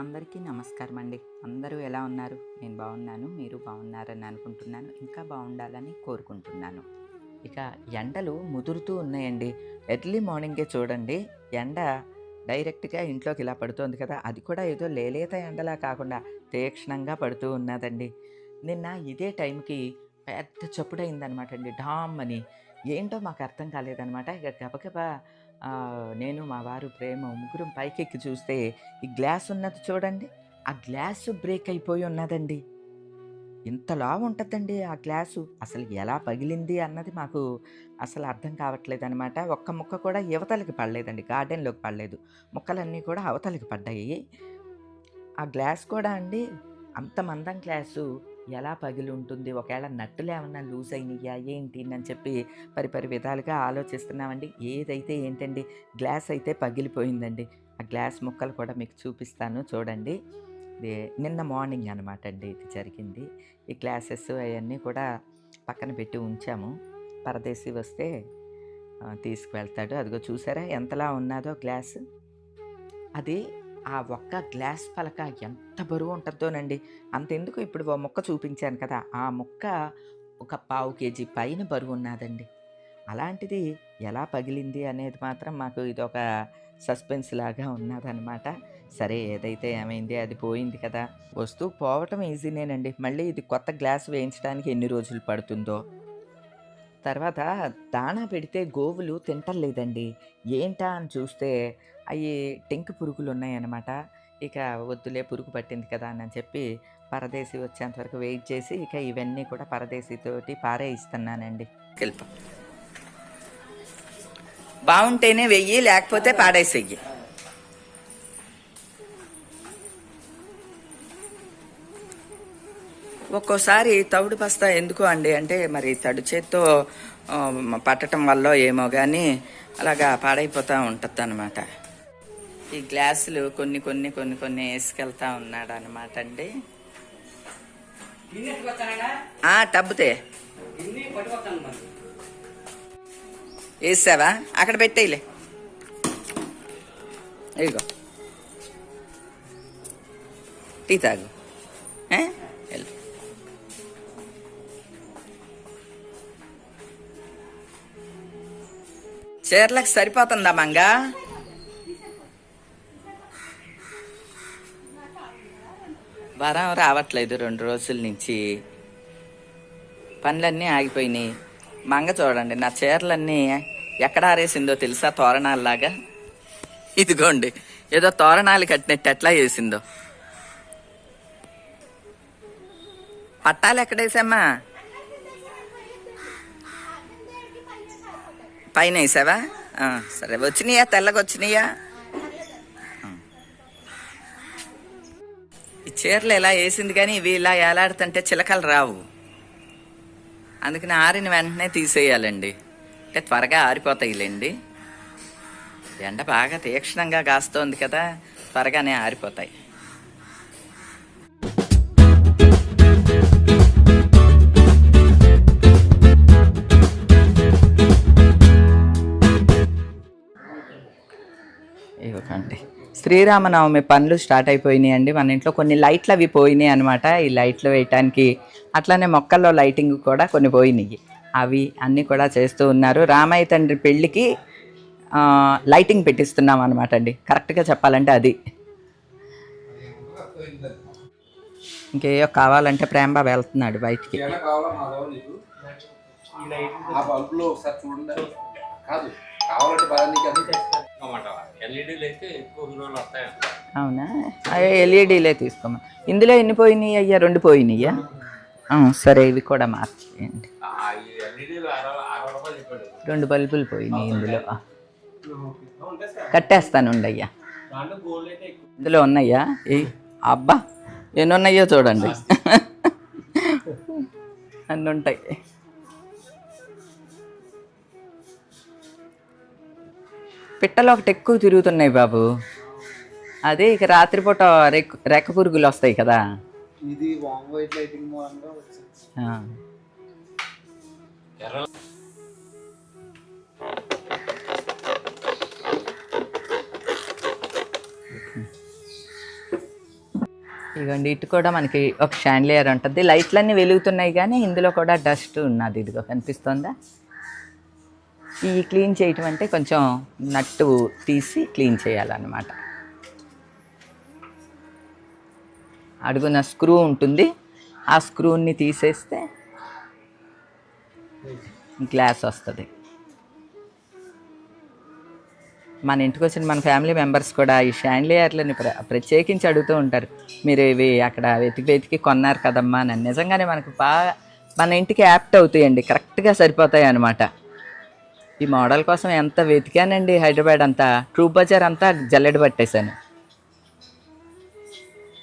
అందరికీ నమస్కారం అండి అందరూ ఎలా ఉన్నారు? నేను బాగున్నాను మీరు బాగున్నారని అనుకుంటున్నాను ఇంకా బాగుండాలని కోరుకుంటున్నాను. ఇక ఎండలు ముదురుతూ ఉన్నాయండి. ఎర్లీ మార్నింగే చూడండి ఎండ డైరెక్ట్గా ఇంట్లోకి ఇలా పడుతోంది కదా అది కూడా ఏదో లేలేత ఎండలా కాకుండా తీక్షణంగా పడుతూ ఉన్నదండి. నిన్న ఇదే టైంకి పెద్ద చప్పుడైందనమాట అండి డామ్ అని. ఏంటో మాకు అర్థం కాలేదనమాట. ఇక గబగబా నేను మా వారు ప్రేమ ముగ్గురం పైకెక్కి చూస్తే ఈ గ్లాస్ ఉన్నది చూడండి. ఆ గ్లాసు బ్రేక్ అయిపోయి ఉన్నదండి. ఇంతలా ఉంటుందండి ఆ గ్లాసు. అసలు ఎలా పగిలింది అన్నది మాకు అసలు అర్థం కావట్లేదు అనమాట ఒక్క ముక్క కూడా యువతలకి పడలేదండి గార్డెన్లోకి పడలేదు. ముక్కలన్నీ కూడా అవతలకి పడ్డాయి. ఆ గ్లాస్ కూడా అండి అంత మందం గ్లాసు. ఎలా పగిలి ఉంటుంది ఒకవేళ నట్టులు ఏమన్నా లూజ్ అయినాయా? ఏంటి? అని చెప్పి పరిపరి విధాలుగా ఆలోచిస్తున్నామండి. ఏదైతే ఏంటండి? గ్లాస్ అయితే పగిలిపోయిందండి. ఆ గ్లాస్ ముక్కలు కూడా మీకు చూపిస్తాను చూడండి. ఇది నిన్న మార్నింగ్ అనమాట అండి ఇది జరిగింది. ఈ గ్లాసెస్ అవన్నీ కూడా పక్కన పెట్టి ఉంచాము. పరదేశీ వస్తే తీసుకువెళ్తాడు. అదిగో చూసారా? ఎంతలా ఉన్నదో గ్లాస్. అది ఆ ఒక్క గ్లాస్ పలక ఎంత బరువు ఉంటుందోనండి. అంతెందుకు ఇప్పుడు ఓ ముక్క చూపించాను కదా ఆ ముక్క ఒక పావు కేజీ పైన బరువు ఉన్నదండి. అలాంటిది ఎలా పగిలింది అనేది మాత్రం మాకు ఇది ఒక సస్పెన్స్ లాగా ఉన్నదనమాట సరే ఏదైతే ఏమైంది అది పోయింది కదా. వస్తువు పోవటం ఈజీనేనండి. మళ్ళీ ఇది కొత్త గ్లాస్ వేయించడానికి ఎన్ని రోజులు పడుతుందో. తర్వాత దాణా పెడితే గోవులు తింటలేదండి. ఏంటా అని చూస్తే అవి టెంక్ పురుగులు ఉన్నాయన్నమాట ఇక వద్దులే పురుగు పట్టింది కదా అని చెప్పి పరదేశి వచ్చేంతవరకు వెయిట్ చేసి ఇక ఇవన్నీ కూడా పరదేశీతోటి పారేయిస్తున్నానండి వెళ్ళిపో బాగుంటేనే వెయ్యి లేకపోతే పాడేసేయ్యి. ఒక్కోసారి తవుడు బస్తా ఎందుకు అండి? అంటే మరి తడి చేత్తో పట్టడం వల్ల ఏమో కానీ అలాగా పాడైపోతూ ఉంటుంది అనమాట ఈ గ్లాసులు కొన్ని కొన్ని కొన్ని కొన్ని వేసుకెళ్తా ఉన్నాడు అనమాట అండి ఆ, టబ్బుతే వేసావా? అక్కడ పెట్టేయలే. ఇదిగో. టీ తాగు? వెళ్ళు. చీరలకు సరిపోతుందా మంగా? వరం రావట్లేదు రెండు రోజుల నుంచి. పనులన్నీ ఆగిపోయినాయి. మంగ చూడండి నా చీరలన్నీ ఎక్కడ ఆరేసిందో తెలుసా తోరణాలలాగా? ఇదిగోండి ఏదో తోరణాలు కట్టినట్టు ఎట్లా వేసిందో పట్టాలు ఎక్కడేసామ్మా పైన వేసావా? సరే వచ్చినాయా? తెల్లగా వచ్చినాయా ఆ. ఈ చీరలు ఇలా వేసింది కానీ ఇవి ఇలా ఏలాడుతుంటే చిలకలు రావు. అందుకని ఆరిన వెంటనే తీసేయాలండి. అంటే త్వరగా ఆరిపోతాయిలేండి. ఎండ బాగా తీక్షణంగా కాస్తోంది కదా త్వరగానే ఆరిపోతాయి. శ్రీరామనవమి పనులు స్టార్ట్ అయిపోయినాయి అండి. మన ఇంట్లో కొన్ని లైట్లు అవి పోయినాయి అనమాట ఈ లైట్లు వేయటానికి అట్లానే మొక్కల్లో లైటింగ్ కూడా కొన్ని పోయినాయి. అవి అన్నీ కూడా చేస్తూ ఉన్నారు. రామయ్య తండ్రి పెళ్ళికి ఆ, లైటింగ్ పెట్టిస్తున్నాం అనమాట అండి. కరెక్ట్గా చెప్పాలంటే అది. ఇంకేయో కావాలంటే ప్రేమబాబు వెళ్తున్నాడు బయటికి. చూడండి. కావాలంటే బాగా నీకు అది? అన్నమాట ఎల్ఈడీలు అయితే ఎక్కువ రోజులు వస్తాయి అవునా? అయ్యో ఎల్ఈడీలే తీసుకోమా. ఇందులో ఎన్ని పోయినాయి అయ్యా? రెండు పోయినాయా? ఆ, సరే ఇవి కూడా మార్చేయండి. ఆ ఈ ఎల్ఈడీలు అరవై అరవై రూపాయలు చెప్పాడు రెండు బల్బులు పోయినాయి ఇందులో. కట్టేస్తానుండి అయ్యా ఇందులో ఉన్నాయా? ఏ అబ్బా ఎన్ని ఉన్నాయో చూడండి. అన్ని ఉంటాయి. పిట్టలు ఒకటి ఎక్కువ తిరుగుతున్నాయి బాబు. అదే ఇక రాత్రిపూట రెక్ రెక్క పురుగులు వస్తాయి కదా. ఇది వామ్ వైట్ లైటింగ్ మూలంగా వచ్చింది. ఆ. ఇదిగోండి ఇటు కూడా మనకి ఒక షాండ్లియర్ ఉంటుంది. లైట్లన్నీ వెలుగుతున్నాయి కానీ ఇందులో కూడా డస్ట్ ఉన్నది. ఇదిగో కనిపిస్తుందా? ఈ క్లీన్ చేయటం అంటే కొంచెం నట్టు తీసి క్లీన్ చేయాలన్నమాట. అడుగున స్క్రూ ఉంటుంది. ఆ స్క్రూని తీసేస్తే గ్లాస్ వస్తుంది. మన ఇంటికి వచ్చిన మన ఫ్యామిలీ మెంబర్స్ కూడా ఈ షాండ్లియర్లని ప్ర ప్రత్యేకించి అడుగుతూ ఉంటారు. మీరు ఇవి అక్కడ వెతికి వెతికి కొన్నారు కదమ్మా అని. నిజంగానే మనకు బాగా మన ఇంటికి యాప్ట్ అవుతాయండి. కరెక్ట్గా సరిపోతాయి అన్నమాట ఈ మోడల్ కోసం ఎంత వెతికానండి హైదరాబాద్ అంతా? ట్రూ బజార్ అంతా జల్లెడ పట్టేశాను.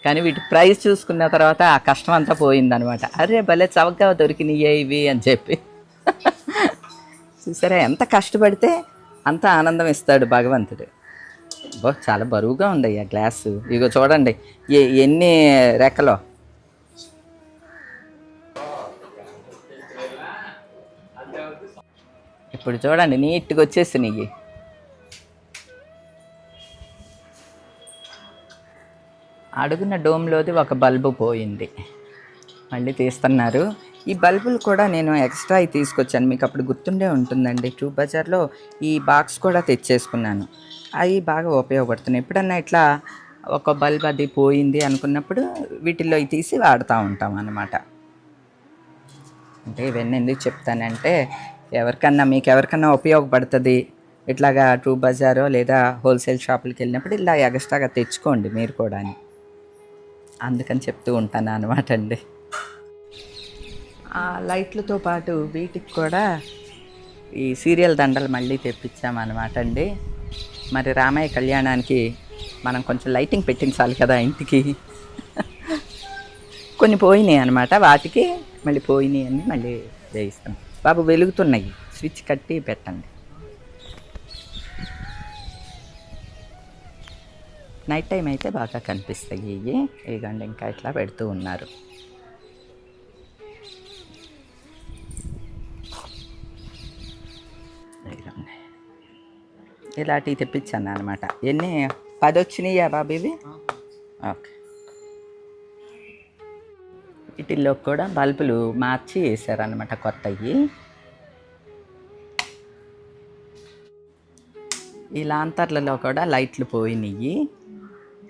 కానీ వీటి ప్రైస్ చూసుకున్న తర్వాత ఆ కష్టం అంతా పోయిందనమాట. అరే భలే చవకగా దొరికినాయే ఇవి అని చెప్పి. చూసారా ఎంత కష్టపడితే అంత ఆనందం ఇస్తాడు భగవంతుడు. చాలా బరువుగా ఉంది ఆ గ్లాసు. ఇగో చూడండి ఏ ఎన్ని రెక్కలో ఇప్పుడు చూడండి నీట్గా వచ్చేసి నీకు. అడుగున డోమ్లోది ఒక బల్బు పోయింది. మళ్ళీ తీస్తున్నారు. ఈ బల్బులు కూడా నేను ఎక్స్ట్రా అయి తీసుకొచ్చాను. మీకు అప్పుడు గుర్తుండే ఉంటుందండి. ట్రూ బజార్లో ఈ బాక్స్ కూడా తెచ్చేసుకున్నాను. అవి బాగా ఉపయోగపడుతున్నాయి. ఎప్పుడన్నా ఇట్లా ఒక బల్బ్ అది పోయింది అనుకున్నప్పుడు వీటిల్లో తీసి వాడుతూ ఉంటాం అన్నమాట. అంటే ఇవన్నీ ఎందుకు చెప్తానంటే ఎవరికన్నా మీకు ఎవరికన్నా ఉపయోగపడుతుంది? ఇట్లాగా ట్రూ బజారో లేదా హోల్సేల్ షాపులకి వెళ్ళినప్పుడు ఇలా ఎగస్ట్రాగా తెచ్చుకోండి మీరు కూడా అని. అందుకని చెప్తూ ఉంటాను అనమాట అండి. ఆ లైట్లతో పాటు వీటికి కూడా ఈ సీరియల్ దండలు మళ్ళీ తెప్పించామన్నమాట అండి. మరి రామయ్య కళ్యాణానికి మనం కొంచెం లైటింగ్ పెట్టించాలి కదా ఇంటికి. కొన్ని పోయినాయి అనమాట వాటికి మళ్ళీ పోయినాయి అని మళ్ళీ వేయిస్తాం బాబు వెలుగుతున్నాయి. స్విచ్ కట్టి పెట్టండి. నైట్ టైం అయితే బాగా కనిపిస్తాయి. ఇవి ఇదిగోండి ఇంకా ఇట్లా పెడుతూ ఉన్నారు. ఇలాంటివి తెప్పించాను అనమాట ఎన్ని? పది వచ్చినాయా బాబు ఇవి? ఓకే. వీటిల్లో కూడా బల్బులు మార్చి వేసారనమాట కొత్తవి ఈ లాంతర్లలో కూడా లైట్లు పోయినాయి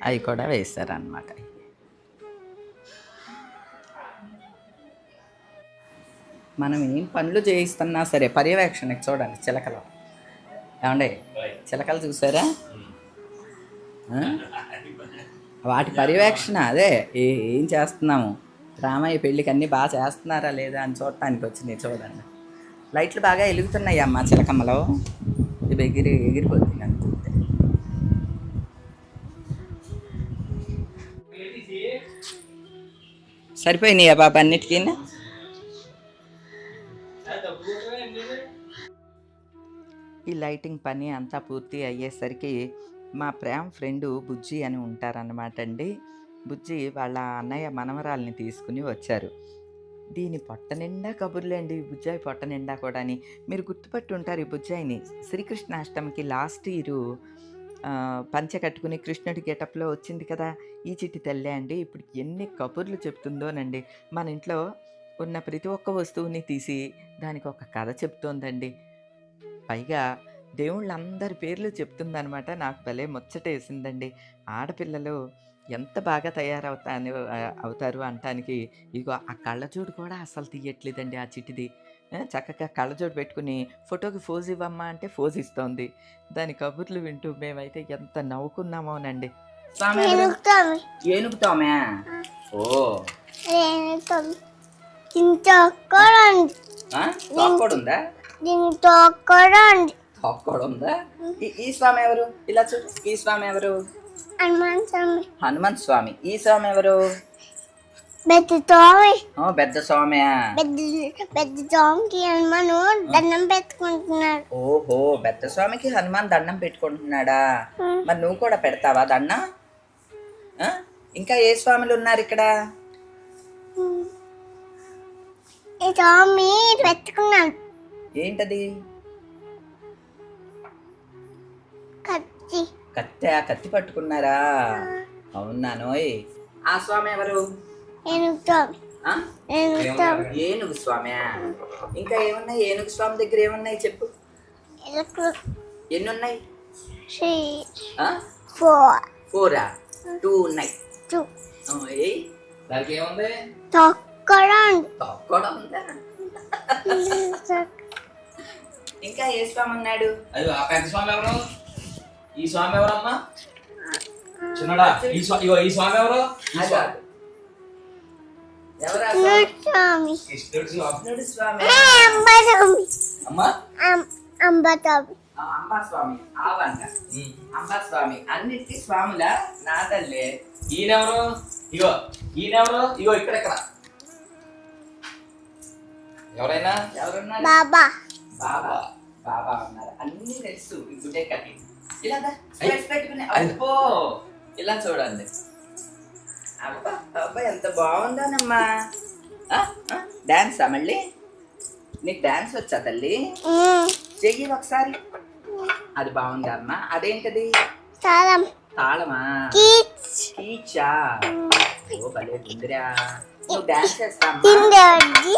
అవి కూడా వేశారనమాట మనం ఏం పనులు చేయిస్తున్నా సరే పర్యవేక్షణకి చూడండి చిలకలు. ఏమండే? చిలకలు చూసారా? వాటి పర్యవేక్షణ అదే ఏ- ఏం చేస్తున్నాము? రామయ్య పెళ్ళికి అన్నీ బాగా చేస్తున్నారా లేదా అని చూడటానికి వచ్చింది చూడండి. లైట్లు బాగా వెలుగుతున్నాయి అమ్మ చిలకమ్మలో. ఇవి ఎగిరి ఎగిరిపోతుంది అనుకుంటే సరిపోయినాయా బాబా అన్నిటికీ? ఈ లైటింగ్ పని అంతా పూర్తి అయ్యేసరికి మా ప్రేమ ఫ్రెండు బుజ్జి అని ఉంటారన్నమాట అండి. బుజ్జి వాళ్ళ అన్నయ్య మనవరాల్ని తీసుకుని వచ్చారు. దీని పొట్ట నిండా కబుర్లేండి బుజ్జాయి పొట్ట నిండా కూడా అని మీరు గుర్తుపట్టి ఉంటారు ఈ బుజ్జాయిని. శ్రీకృష్ణాష్టమికి లాస్ట్ ఇయరు పంచె పంచ కట్టుకుని కృష్ణుడి గెటప్లో వచ్చింది కదా ఈ చిట్టి తల్లే అండి. ఇప్పుడు ఎన్ని కబుర్లు చెప్తుందోనండి. మన ఇంట్లో ఉన్న ప్రతి ఒక్క వస్తువుని తీసి దానికి ఒక కథ చెప్తోందండి. పైగా దేవుళ్ళందరి పేర్లు చెప్తుందనమాట నాకు భలే ముచ్చటేసిందండి. ఆడపిల్లలు ఎంత బాగా తయారవుతా అవుతారు అంటానికి ఇగో ఆ కళ్ళజోడు కూడా అసలు తీయట్లేదండి ఆ చిటిది ఆ, చక్కగా కళ్ళజోడు పెట్టుకుని ఫోటోకి ఫోజ్ ఇవ్వమ్మా అంటే ఫోజ్ ఇస్తోంది. దాని కబుర్లు వింటూ మేమైతే ఎంత నవ్వుకున్నామోనండి? ఏనుగుతామి? ఓ. ఉంది? ఈ- ఈ స్వామి ఎవరు? ఇలా చూడు. ఈ స్వామి ఎవరు? హనుమాన్ స్వామి. హనుమంత్ స్వామి. ఈ స్వామి ఎవరు? పెద్ద స్వామి. ఓ పెద్ద స్వామి పెద్ద పెద్ద స్వామికి హనుమాను దండం పెట్టుకుంటున్నాడు. ఓహో పెద్ద స్వామికి హనుమాన్ దండం పెట్టుకుంటున్నాడా? మరి నువ్వు కూడా పెడతావా దండం? ఇంకా ఏ స్వాములు ఉన్నారు ఇక్కడ? స్వామి పెట్టుకున్నాడు. ఏంటది? కత్తి. కత్తి కత్తి పట్టుకున్నారా? అవునానోయ్ ఆ స్వామి ఎవరు? ఏనుగు స్వామి ఇంకా ఏమున్నాయి? ఏనుగు స్వామి దగ్గర ఏమున్నాయి చెప్పు. ఎన్ని ఉన్నాయి? ఫోర్. టూ ఉన్నాయి. దానికి ఏముంది? తొక్కడం ఉందా? ఇంకా ఏ స్వామి ఉన్నాడు? అయ్యో ఆ పెద్ద స్వామి ఎవరు? ఈ స్వామి ఎవరమ్మా? చిన్నడా. ఈ స్వామి ఇగో ఈ స్వామి ఎవరు? అన్నిటికీ స్వాముల నా తల్లే. ఈయనెవరు? ఇగో ఈయనెవరు? ఇగో ఇక్కడెక్కడ? ఎవరైనా? ఎవరున్నారు? బాబా. బాబా. బాబా ఉన్నారు. అన్ని తెలుసు. ఈ గుడ్డే కట్టి ఇలాగా స్పెట్స్ పెట్టుకుని. అబ్బో. ఇలా చూడండి. అబ్బా అబ్బా ఎంత బాగుందానమ్మా. డాన్సా మళ్ళీ? నీకు డాన్స్ వచ్చా తల్లి? చెయ్యి ఒకసారి. అది బాగుందా అమ్మా. అదేంటది? తాళం. తాళమా? కీచ్. ఓ భలే నువ్వు డాన్స్ చేస్తామ్మా తిండి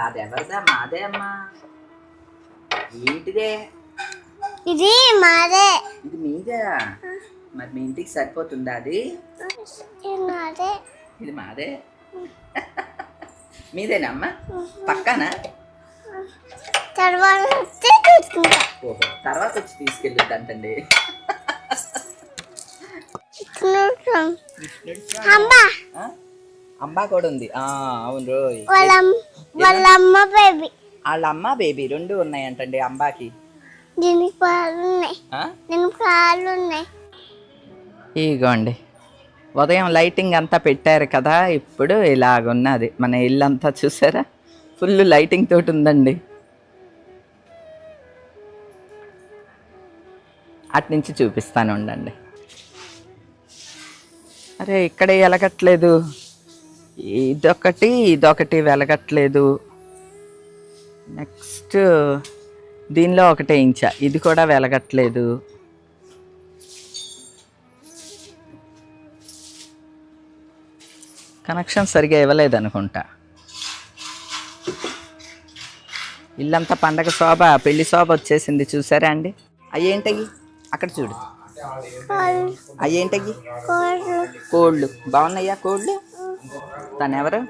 అది ఎవరిదా మాదే అమ్మా. ఏంటిదే? ఇది మాదే. ఇది మీదే. మరి మీ ఇంటికి సరిపోతుందా అది? ఇది మాదే. ఇది మాదే. మీదేనమ్మా? పక్కన? తర్వాత వస్తే తీసుకుంటా. ఓహో తర్వాత వచ్చి తీసుకెళ్ళొద్దంటండి. అంబ? అంబా కూడా ఉంది. ఆ అవును రోయ్. అమ్- వాళ్ళ అమ్మ బేబీ వాళ్ళ అమ్మ బేబీ రెండు ఉన్నాయంటండి అంబాకి. దీనికి పాలు ఉన్నాయి ఆ? దీనికి ఇగోండి. ఉదయం లైటింగ్ అంతా పెట్టారు కదా ఇప్పుడు ఇలాగున్నది. మన ఇల్లు అంతా చూసారా? ఫుల్ లైటింగ్ తోటి ఉందండి అటు నుంచి చూపిస్తాను ఉండండి. అరే ఇక్కడే వెలగట్లేదు. ఇదొకటి ఇదొకటి వెలగట్లేదు. నెక్స్ట్ దీనిలో ఒకటే ఇంచా. ఇది కూడా వెలగట్లేదు. కనెక్షన్ సరిగా ఇవ్వలేదు అనుకుంటా ఇల్లంతా పండగ శోభ పెళ్ళి శోభ వచ్చేసింది. చూసారా అండి? అయ్యేంటయ్యి అక్కడ చూడు. పాలు అయ్యేంటయ్యి కోళ్ళు. బాగున్నాయా కోళ్ళు? తను ఎవరు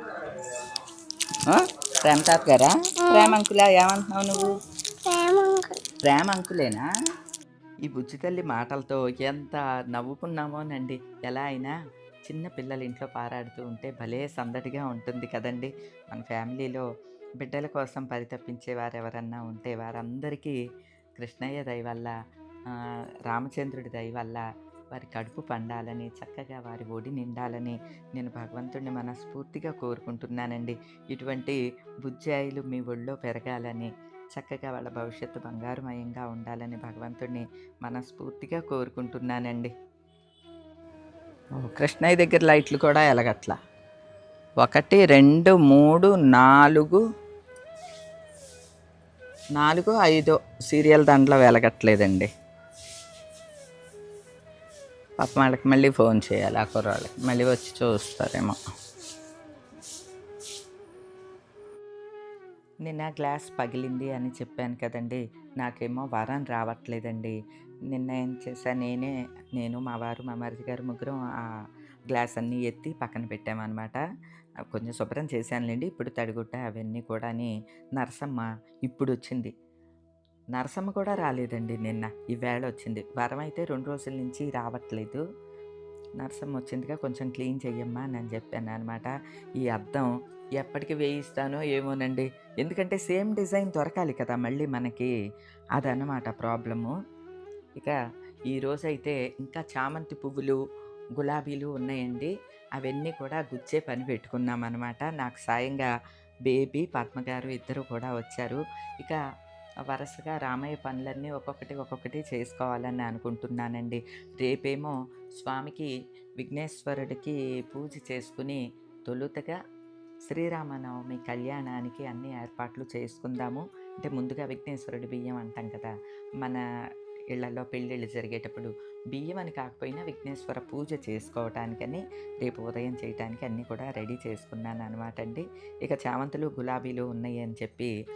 ప్రేమ తాత గారా? ప్రేమ అంకులా ఏమంటున్నావు నువ్వు? ప్రేమ అంకులేనా? ఈ బుజ్జి తల్లి మాటలతో ఎంత నవ్వుకున్నామోనండి. ఎలా అయినా చిన్న పిల్లలు ఇంట్లో పారాడుతూ ఉంటే భలే సందడిగా ఉంటుంది కదండి. మన ఫ్యామిలీలో బిడ్డల కోసం పరితపించే వారు ఎవరన్నా ఉంటే వారందరికీ కృష్ణయ్య దయ వల్ల రామచంద్రుడి దయ వల్ల వారి కడుపు పండాలని చక్కగా వారి ఒడి నిండాలని నేను భగవంతుడిని మనస్ఫూర్తిగా కోరుకుంటున్నానండి. ఇటువంటి బుజ్జాయిలు మీ ఒళ్ళో పెరగాలని చక్కగా వాళ్ళ భవిష్యత్తు బంగారుమయంగా ఉండాలని భగవంతుడిని మనస్ఫూర్తిగా కోరుకుంటున్నానండి. కృష్ణయ్య దగ్గర లైట్లు కూడా ఎలగట్ల? ఒకటి రెండు మూడు నాలుగు నాలుగు ఐదు సీరియల్ దాంట్లో వెలగట్లేదండి. పాప వాళ్ళకి మళ్ళీ ఫోన్ చేయాలి ఆ కుర్రాళ్ళకి. మళ్ళీ వచ్చి చూస్తారేమో. నిన్న గ్లాస్ పగిలింది అని చెప్పాను కదండి. నాకేమో వరం రావట్లేదండి. నిన్న ఏం చేశా నేనే నేను మా వారు మా మరిది గారు ముగ్గురం ఆ గ్లాస్ అన్నీ ఎత్తి పక్కన పెట్టామన్నమాట. కొంచెం శుభ్రం చేశానులేండి ఇప్పుడు తడిగుట్ట అవన్నీ కూడా అని నరసమ్మ ఇప్పుడు వచ్చింది నరసమ్మ కూడా రాలేదండి నిన్న ఈవేళ వచ్చింది. వరం అయితే రెండు రోజుల నుంచి రావట్లేదు. నరసమ్మ వచ్చిందిగా కొంచెం క్లీన్ చెయ్యమ్మా అని చెప్పాను అనమాట ఈ అద్దం ఎప్పటికి వేయిస్తానో ఏమోనండి. ఎందుకంటే సేమ్ డిజైన్ దొరకాలి కదా మళ్ళీ మనకి. అదనమాట ప్రాబ్లము. ఇక ఈరోజు అయితే ఇంకా చామంతి పువ్వులు గులాబీలు ఉన్నాయండి. అవన్నీ కూడా గుచ్చే పని పెట్టుకున్నాం అనమాట నాకు సాయంగా బేబీ పద్మగారు ఇద్దరు కూడా వచ్చారు. ఇక వరుసగా రామయ్య పనులన్నీ ఒక్కొక్కటి ఒక్కొక్కటి చేసుకోవాలని అనుకుంటున్నానండి. రేపేమో స్వామికి విఘ్నేశ్వరుడికి పూజ చేసుకుని తొలుతగా శ్రీరామనవమి కళ్యాణానికి అన్ని ఏర్పాట్లు చేసుకుందాము. అంటే ముందుగా విఘ్నేశ్వరుడి బియ్యం అంటాం కదా. మన ఇళ్ళలో పెళ్ళిళ్ళు జరిగేటప్పుడు బియ్యం అని కాకపోయినా విఘ్నేశ్వర పూజ చేసుకోవటానికని రేపు ఉదయం చేయటానికి అన్నీ కూడా రెడీ చేసుకున్నాను అనమాట అండి. ఇక చామంతులు గులాబీలు ఉన్నాయి అని చెప్పి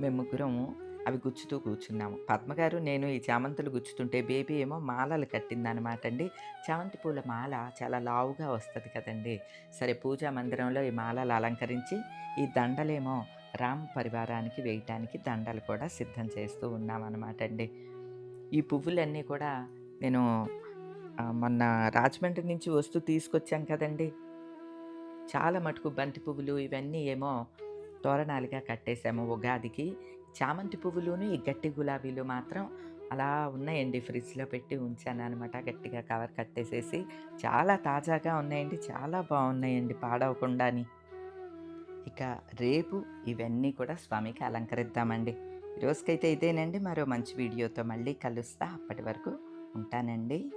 మేము ముగ్గురం అవి గుచ్చుతూ కూర్చున్నాము. పద్మగారు నేను ఈ చామంతులు గుచ్చుతుంటే బేబీ ఏమో మాలలు కట్టిందనమాట అండి. చామంతి పూల మాల చాలా లావుగా వస్తుంది కదండి. సరే పూజా మందిరంలో ఈ మాలలు అలంకరించి ఈ దండలేమో రామ్ పరివారానికి వేయటానికి దండలు కూడా సిద్ధం చేస్తూ ఉన్నామన్నమాట అండి. ఈ పువ్వులన్నీ కూడా నేను మొన్న రాజమండ్రి నుంచి వస్తూ తీసుకొచ్చాం కదండి. చాలా మటుకు బంతి పువ్వులు ఇవన్నీ ఏమో తోరణాలుగా కట్టేశాము ఉగాదికి. చామంతి పువ్వులును ఈ గట్టి గులాబీలు మాత్రం అలా ఉన్నాయండి ఫ్రిడ్జ్లో పెట్టి ఉంచాను అనమాట గట్టిగా కవర్ కట్టేసేసి చాలా తాజాగా ఉన్నాయండి. చాలా బాగున్నాయండి పాడవకుండాని. ఇక రేపు ఇవన్నీ కూడా స్వామికి అలంకరిద్దామండి. ఈరోజుకైతే ఇదేనండి. మరో మంచి వీడియోతో మళ్ళీ కలుస్తా. అప్పటి వరకు ఉంటానండి.